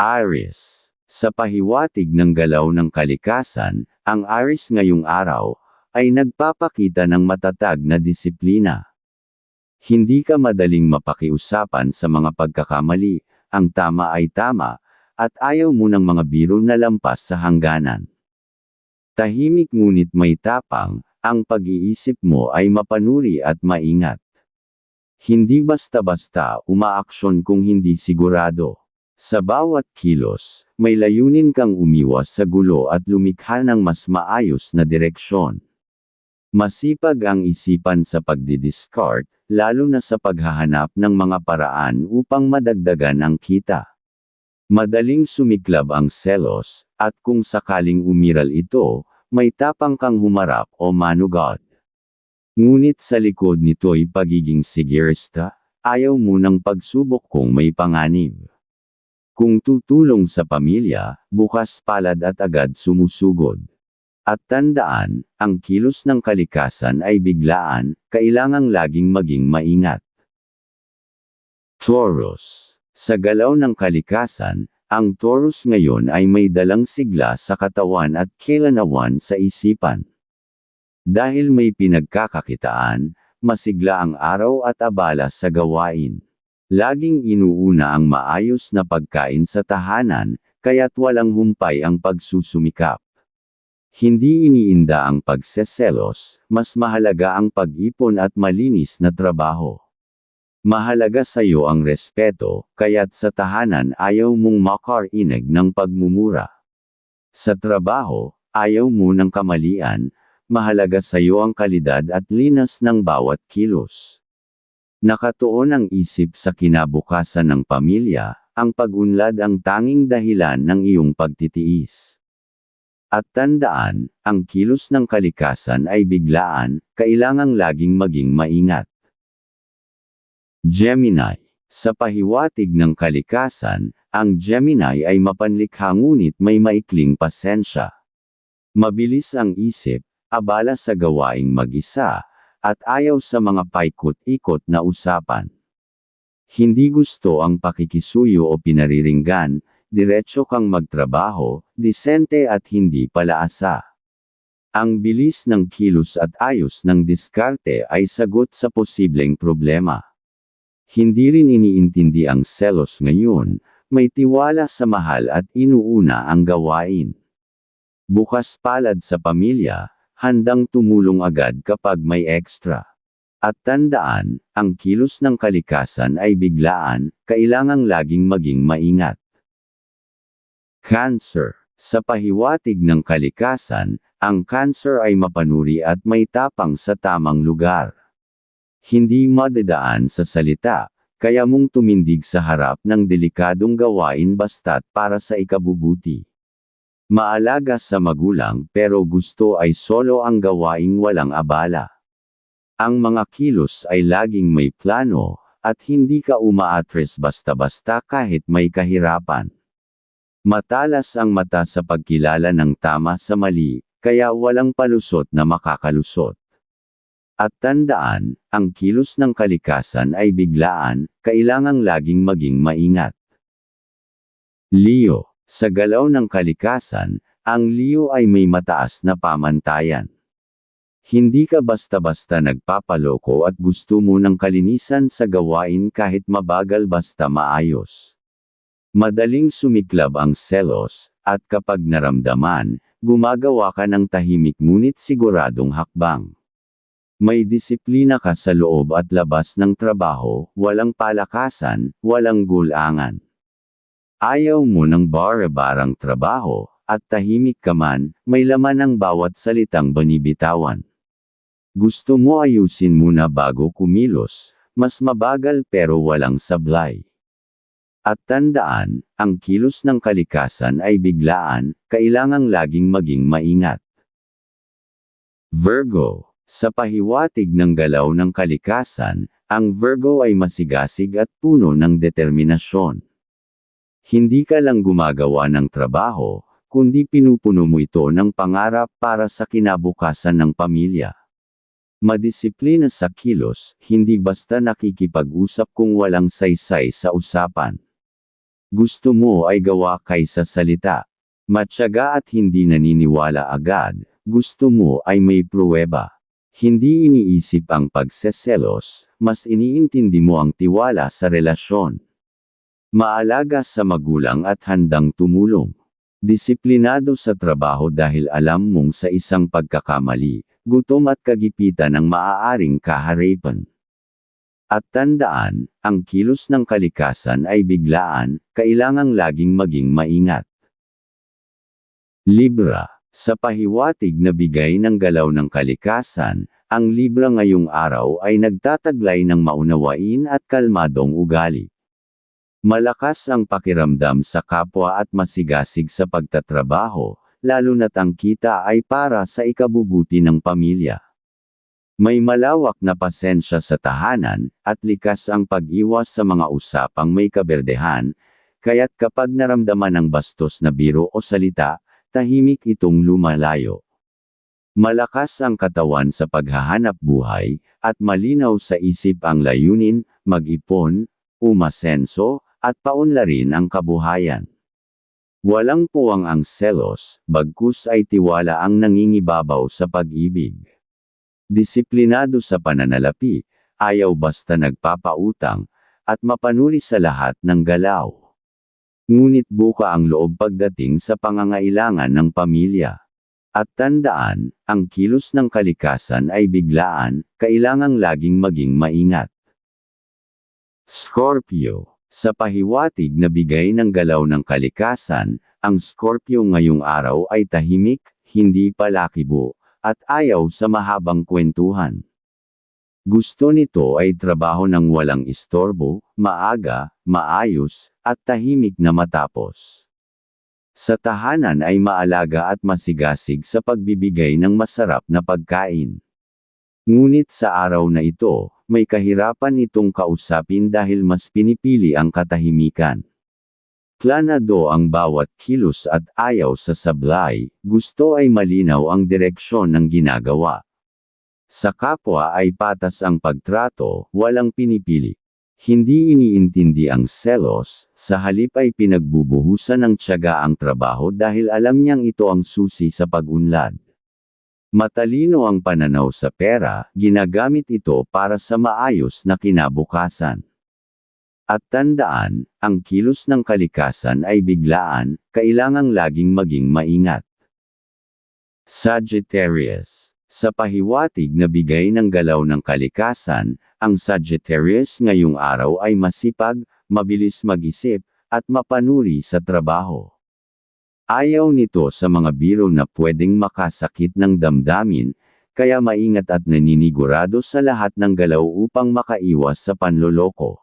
Aries. Sa pahiwatig ng galaw ng kalikasan, ang Aries ngayong araw, ay nagpapakita ng matatag na disiplina. Hindi ka madaling mapakiusapan sa mga pagkakamali, ang tama ay tama, at ayaw mo ng mga biro na lampas sa hangganan. Tahimik ngunit may tapang, ang pag-iisip mo ay mapanuri at maingat. Hindi basta-basta umaaksyon kung hindi sigurado. Sa bawat kilos, may layunin kang umiwas sa gulo at lumikha ng mas maayos na direksyon. Masipag ang isipan sa pagdidiscard, lalo na sa paghahanap ng mga paraan upang madagdagan ang kita. Madaling sumiklab ang selos, at kung sakaling umiral ito, may tapang kang humarap o manugod. Ngunit sa likod nito'y pagiging sigirista, ayaw mo ng pagsubok kung may panganib. Kung tutulong sa pamilya, bukas palad at agad sumusugod. At tandaan, ang kilos ng kalikasan ay biglaan, kailangang laging maging maingat. Taurus. Sa galaw ng kalikasan, ang Taurus ngayon ay may dalang sigla sa katawan at kailanawan sa isipan. Dahil may pinagkakakitaan, masigla ang araw at abala sa gawain. Laging inuuna ang maayos na pagkain sa tahanan, kaya't walang humpay ang pagsusumikap. Hindi iniinda ang pagseselos, mas mahalaga ang pag-ipon at malinis na trabaho. Mahalaga sa iyo ang respeto, kaya't sa tahanan ayaw mong makarinig ng pagmumura. Sa trabaho, ayaw mo ng kamalian, mahalaga sa iyo ang kalidad at linas ng bawat kilos. Nakatuon ang isip sa kinabukasan ng pamilya, ang pag-unlad ang tanging dahilan ng iyong pagtitiis. At tandaan, ang kilos ng kalikasan ay biglaan, kailangang laging maging maingat. Gemini. Sa pahiwatig ng kalikasan, ang Gemini ay mapanlikha ngunit may maikling pasensya. Mabilis ang isip, abala sa gawaing mag-isa, at ayaw sa mga paikot-ikot na usapan. Hindi gusto ang pakikisuyo o pinariringgan, diretso kang magtrabaho, disente at hindi palaasa. Ang bilis ng kilos at ayos ng diskarte ay sagot sa posibleng problema. Hindi rin iniintindi ang selos ngayon, may tiwala sa mahal at inuuna ang gawain. Bukas palad sa pamilya, handang tumulong agad kapag may extra. At tandaan, ang kilos ng kalikasan ay biglaan, kailangang laging maging maingat. Cancer. Sa pahiwatig ng kalikasan, ang cancer ay mapanuri at may tapang sa tamang lugar. Hindi madadaan sa salita, kaya mong tumindig sa harap ng delikadong gawain basta't para sa ikabubuti. Maalaga sa magulang pero gusto ay solo ang gawaing walang abala. Ang mga kilos ay laging may plano, at hindi ka umaatres basta-basta kahit may kahirapan. Matalas ang mata sa pagkilala ng tama sa mali, kaya walang palusot na makakalusot. At tandaan, ang kilos ng kalikasan ay biglaan, kailangang laging maging maingat. Leo, sa galaw ng kalikasan, ang Leo ay may mataas na pamantayan. Hindi ka basta-basta nagpapaloko at gusto mo ng kalinisan sa gawain kahit mabagal basta maayos. Madaling sumiklab ang selos, at kapag naramdaman, gumagawa ka ng tahimik ngunit siguradong hakbang. May disiplina ka sa loob at labas ng trabaho, walang palakasan, walang gulangan. Ayaw mo ng bara-barang trabaho, at tahimik ka man, may laman ang bawat salitang banibitawan. Gusto mo ayusin muna bago kumilos, mas mabagal pero walang sablay. At tandaan, ang kilos ng kalikasan ay biglaan, kailangang laging maging maingat. Virgo sa pahiwatig ng galaw ng kalikasan, ang Virgo ay masigasig at puno ng determinasyon. Hindi ka lang gumagawa ng trabaho, kundi pinupuno mo ito ng pangarap para sa kinabukasan ng pamilya. Madisiplina sa kilos, hindi basta nakikipag-usap kung walang saysay sa usapan. Gusto mo ay gawa kaysa salita. Matyaga at hindi naniniwala agad, gusto mo ay may pruweba. Hindi iniisip ang pagseselos, mas iniintindi mo ang tiwala sa relasyon. Maalaga sa magulang at handang tumulong. Disiplinado sa trabaho dahil alam mong sa isang pagkakamali, gutom at kagipitan ang maaaring kaharipan. At tandaan, ang kilos ng kalikasan ay biglaan, kailangang laging maging maingat. Libra sa pahiwatig na bigay ng galaw ng kalikasan, ang Libra ngayong araw ay nagtataglay ng maunawain at kalmadong ugali. Malakas ang pakiramdam sa kapwa at masigasig sa pagtatrabaho, lalo na't ang kita ay para sa ikabubuti ng pamilya. May malawak na pasensya sa tahanan, at likas ang pag-iwas sa mga usapang may kaberdehan, kaya't kapag naramdaman ng bastos na biro o salita, tahimik itong lumalayo. Malakas ang katawan sa paghahanap buhay, at malinaw sa isip ang layunin, mag-ipon, umasenso, at paunlarin ang kabuhayan. Walang puwang ang selos, bagkus ay tiwala ang nangingibabaw sa pag-ibig. Disiplinado sa pananalapi, ayaw basta nagpapautang, at mapanuri sa lahat ng galaw. Ngunit buka ang loob pagdating sa pangangailangan ng pamilya. At tandaan, ang kilos ng kalikasan ay biglaan, kailangang laging maging maingat. Scorpio Sa pahiwatig na bigay ng galaw ng kalikasan, ang Scorpio ngayong araw ay tahimik, hindi palakibo, at ayaw sa mahabang kwentuhan. Gusto nito ay trabaho ng walang istorbo, maaga, maayos, at tahimik na matapos. Sa tahanan ay maalaga at masigasig sa pagbibigay ng masarap na pagkain. Ngunit sa araw na ito, may kahirapan itong kausapin dahil mas pinipili ang katahimikan. Planado ang bawat kilos at ayaw sa sablay, gusto ay malinaw ang direksyon ng ginagawa. Sa kapwa ay patas ang pagtrato, walang pinipili. Hindi iniintindi ang selos, sa halip ay pinagbubuhusan ng tiyaga ang trabaho dahil alam niyang ito ang susi sa pag-unlad. Matalino ang pananaw sa pera, ginagamit ito para sa maayos na kinabukasan. At tandaan, ang kilos ng kalikasan ay biglaan, kailangang laging maging maingat. Sagittarius sa pahiwatig na bigay ng galaw ng kalikasan, ang Sagittarius ngayong araw ay masipag, mabilis mag-isip, at mapanuri sa trabaho. Ayaw nito sa mga biro na pwedeng makasakit ng damdamin, kaya maingat at naninigurado sa lahat ng galaw upang makaiwas sa panloloko.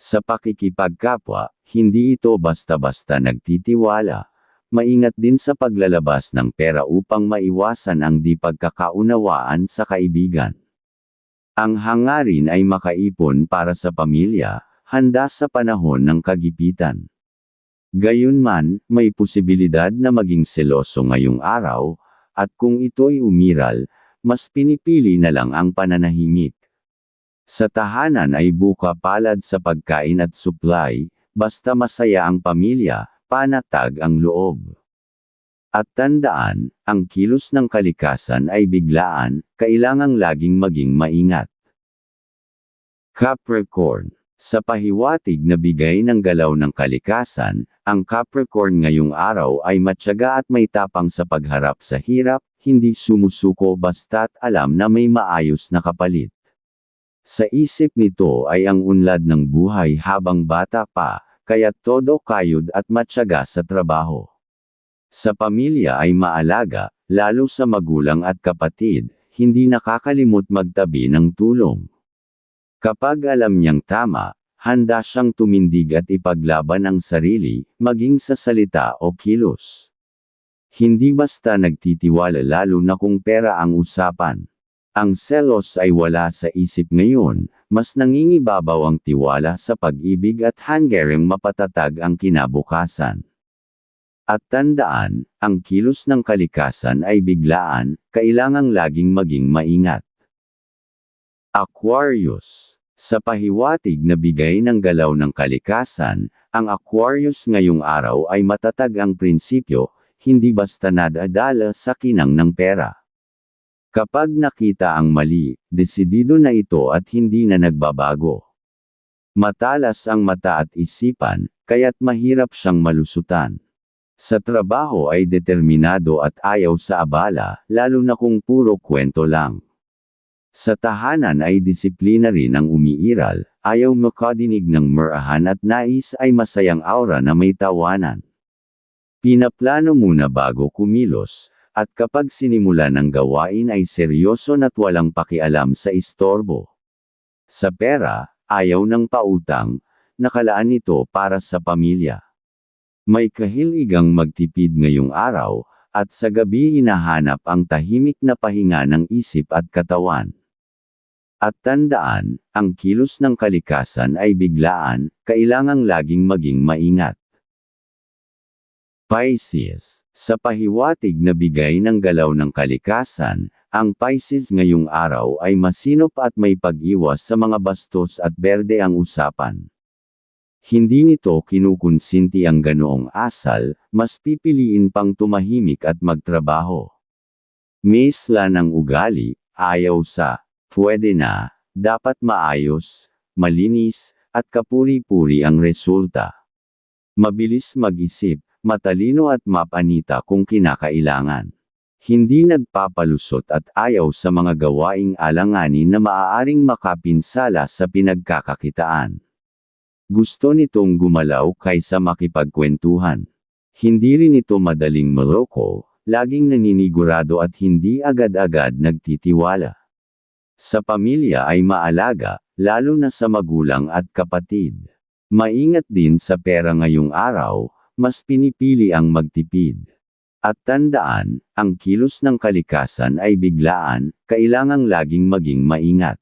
Sa pakikipagkapwa, hindi ito basta-basta nagtitiwala, Maingat din sa paglalabas ng pera upang maiwasan ang di pagkakaunawaan sa kaibigan. Ang hangarin ay makaipon para sa pamilya, handa sa panahon ng kagipitan. Gayunman, may posibilidad na maging seloso ngayong araw, at kung ito'y umiral, mas pinipili na lang ang pananahimik. Sa tahanan ay buka palad sa pagkain at supply, basta masaya ang pamilya, panatag ang loob. At tandaan, ang kilos ng kalikasan ay biglaan, kailangang laging maging maingat. Capricorn Sa pahiwatig na bigay ng galaw ng kalikasan, ang Capricorn ngayong araw ay matyaga at may tapang sa pagharap sa hirap, hindi sumusuko basta't alam na may maayos na kapalit. Sa isip nito ay ang unlad ng buhay habang bata pa, kaya todo kayod at matyaga sa trabaho. Sa pamilya ay maalaga, lalo sa magulang at kapatid, hindi nakakalimot magtabi ng tulong. Kapag alam niyang tama, handa siyang tumindig at ipaglaban ang sarili, maging sa salita o kilos. Hindi basta nagtitiwala lalo na kung pera ang usapan. Ang selos ay wala sa isip ngayon, mas nangingibabaw ang tiwala sa pag-ibig at hanggaring mapatatag ang kinabukasan. At tandaan, ang kilos ng kalikasan ay biglaan, kailangang laging maging maingat. Aquarius Sa pahiwatig na bigay ng galaw ng kalikasan, ang Aquarius ngayong araw ay matatag ang prinsipyo, hindi basta nadadala sa kinang ng pera. Kapag nakita ang mali, desidido na ito at hindi na nagbabago. Matalas ang mata at isipan, kaya't mahirap siyang malusutan. Sa trabaho ay determinado at ayaw sa abala, lalo na kung puro kwento lang. Sa tahanan ay disiplina rin ang umiiral, ayaw makadinig ng murahan at nais ay masayang aura na may tawanan. Pinaplano muna bago kumilos, at kapag sinimula ng gawain ay seryoso na't walang pakialam sa istorbo. Sa pera, ayaw ng pautang, nakalaan ito para sa pamilya. May kahiligang magtipid ngayong araw, at sa gabi hinahanap ang tahimik na pahinga ng isip at katawan. At tandaan, ang kilos ng kalikasan ay biglaan, kailangang laging maging maingat. Pisces, sa pahiwatig na bigay ng galaw ng kalikasan, ang Pisces ngayong araw ay masinop at may pag-iwas sa mga bastos at berde ang usapan. Hindi nito kinukonsinti ang ganoong asal, mas pipiliin pang tumahimik at magtrabaho. Mesla ng ugali, ayaw sa, pwede na, dapat maayos, malinis, at kapuri-puri ang resulta. Mabilis mag-isip, matalino at mapanita kung kinakailangan. Hindi nagpapalusot at ayaw sa mga gawaing alanganin na maaaring makapinsala sa pinagkakakitaan. Gusto nitong gumalaw kaysa makipagkwentuhan. Hindi rin ito madaling maloko, laging naninigurado at hindi agad-agad nagtitiwala. Sa pamilya ay maalaga, lalo na sa magulang at kapatid. Maingat din sa pera ngayong araw, mas pinipili ang magtipid. At tandaan, ang kilos ng kalikasan ay biglaan, kailangang laging maging maingat.